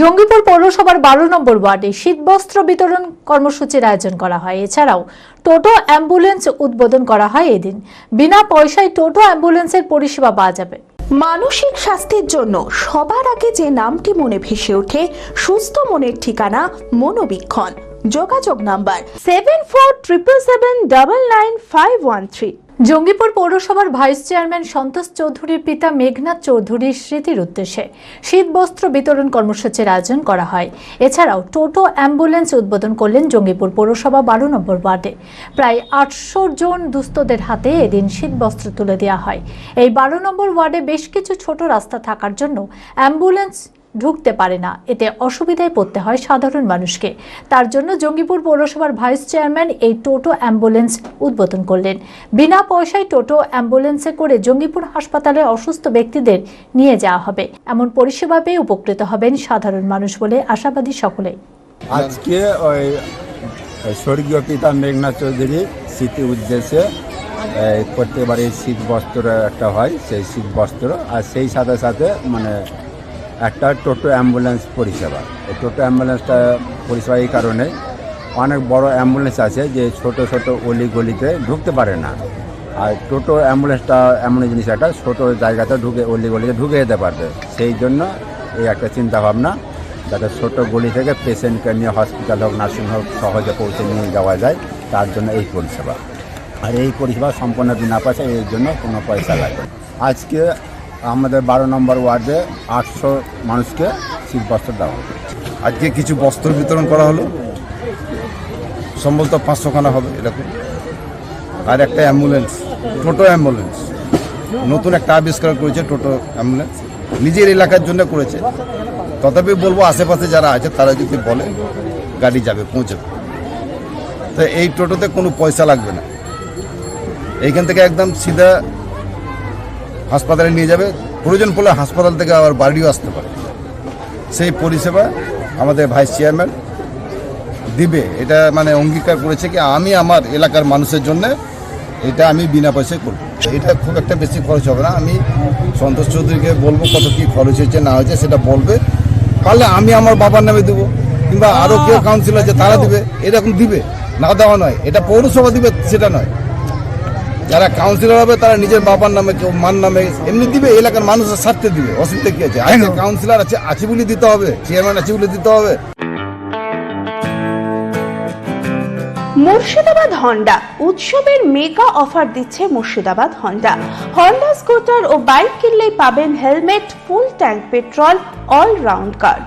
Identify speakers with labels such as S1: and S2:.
S1: জঙ্গিপুর পৌরসভার বারো নম্বর ওয়ার্ডে শীতবস্ত্র বিতরণ কর্মসূচির আয়োজন করা হয়। এছাড়াও টোটো অ্যাম্বুলেন্স উদ্বোধন করা হয় এদিন। বিনা পয়সায় টোটো অ্যাম্বুলেন্সের পরিষেবা পাওয়া যাবে।
S2: মানসিক স্বাস্থ্যের জন্য সবার আগে যে নামটি মনে ভেসে ওঠে, সুস্থ মনের ঠিকানা মনোবীক্ষণ। যোগাযোগ number seven four triple seven double nine five one three
S1: Jangipur পৌরসভার ভাইস চেয়ারম্যান সন্তোষ চৌধুরীর পিতা মেঘনাথ চৌধুরীর স্মৃতির উদ্দেশ্যে শীতবস্ত্র বিতরণ কর্মসূচির আয়োজন করা হয়। এছাড়াও টোটো অ্যাম্বুলেন্স উদ্বোধন করলেন জঙ্গিপুর পৌরসভা বারো নম্বর ওয়ার্ডে। প্রায় আটশো জন দুস্থদের হাতে এদিন শীতবস্ত্র তুলে দেওয়া হয়। এই বারো নম্বর ওয়ার্ডে বেশ কিছু ছোট রাস্তা থাকার জন্য অ্যাম্বুলেন্স ঢুকতে পারে না। এতে অসুবিধায় পড়তে হয় সাধারণ মানুষকে। তার জন্য জঙ্গিপুর পৌরসভার ভাইস চেয়ারম্যান এই টোটো অ্যাম্বুলেন্স উদ্বোধন করলেন। বিনা পয়সায় টোটো অ্যাম্বুলেন্সে করে জঙ্গিপুর হাসপাতালে অসুস্থ ব্যক্তিদের নিয়ে যাওয়া হবে। এমন পরিষেবা পেয়ে উপকৃত হবেন সাধারণ মানুষ বলে আশাবাদী সকলে
S3: আজকে ওই স্বর্গীয় পিতা মেঘনাথ চৌধুরী স্মৃতি উদ্দেশ্যে এই প্রত্যেকবারে শীত বস্ত্র একটা হয়, সেই শীত বস্ত্র আর সেই সাথে সাথে মানে একটা টোটো অ্যাম্বুলেন্স পরিষেবা। এই টোটো অ্যাম্বুলেন্সটা পরিষেবা এই কারণে অনেক বড় অ্যাম্বুলেন্স আছে যে ছোট ছোট অলি গলিতে ঢুকতে পারে না। আর টোটো অ্যাম্বুলেন্সটা এমন জিনিস একটা, ছোটো জায়গাতে ঢুকে অলি গলিতে ঢুকে যেতে পারবে। সেই জন্য এই একটা চিন্তা ভাবনা যাতে ছোট গলি থেকে পেশেন্টকে নিয়ে হসপিটাল হোক নার্সিং হোক, সহজে পৌঁছে নিয়ে যাওয়া যায়, তার জন্য এই পরিষেবা। আর এই পরিষেবা সম্পূর্ণ বিনা পয়সা এর জন্য কোনো পয়সা লাগে আজকে আমাদের বারো নম্বর ওয়ার্ডে আটশো মানুষকে শীত বস্ত্র দেওয়া হবে।
S4: আজকে কিছু বস্ত্র বিতরণ করা হলো। সম্ভবত পাঁচশোখানা হবে এরকম। আর একটা অ্যাম্বুলেন্স টোটো অ্যাম্বুলেন্স নতুন একটা আবিষ্কার করেছে টোটো অ্যাম্বুলেন্স নিজের এলাকার জন্য করেছে। তথাপি বলব আশেপাশে যারা আছে, তারা যদি বলে, গাড়ি যাবে, পৌঁছবে। তো এই টোটোতে কোনো পয়সা লাগবে না। এইখান থেকে একদম সিধা হাসপাতালে নিয়ে যাবে। প্রয়োজন পড়লে হাসপাতাল থেকে আবার বাড়িও আসতে পারে। সেই পরিষেবা আমাদের ভাইস চেয়ারম্যান দিবে। এটা মানে অঙ্গীকার করেছে কি, আমি আমার এলাকার মানুষের জন্য এটা আমি বিনা পয়সায় করব। এটা খুব একটা বেশি খরচ হবে না। আমি সন্তোষ চৌধুরীকে বলব কত কী খরচ হয়েছে, না হয়েছে সেটা বলবে। পারলে আমি আমার বাবার নামে দেবো, কিংবা আরও কেউ কাউন্সিল আছে, তারা দিবে। এরকম দিবে। না দেওয়া নয়। এটা পৌরসভা দিবে, সেটা নয়। যারা কাউন্সিলর হবে তারা নিজের বাবার নামে কেউ মার নামে এমনি দিবে এলাকার মানুষের স্বার্থে দিবে অসুবিধা কি আছে? কাউন্সিলর আছে আছে বলে দিতে হবে চেয়ারম্যান আছে বলে দিতে হবে।
S2: মুর্শিদাবাদ হন্ডা উৎসবের মেগা অফার দিচ্ছে মুর্শিদাবাদ হন্ডা। হন্ডা স্কুটার ও বাইক কিনলেই পাবেন helmet full tank petrol all round card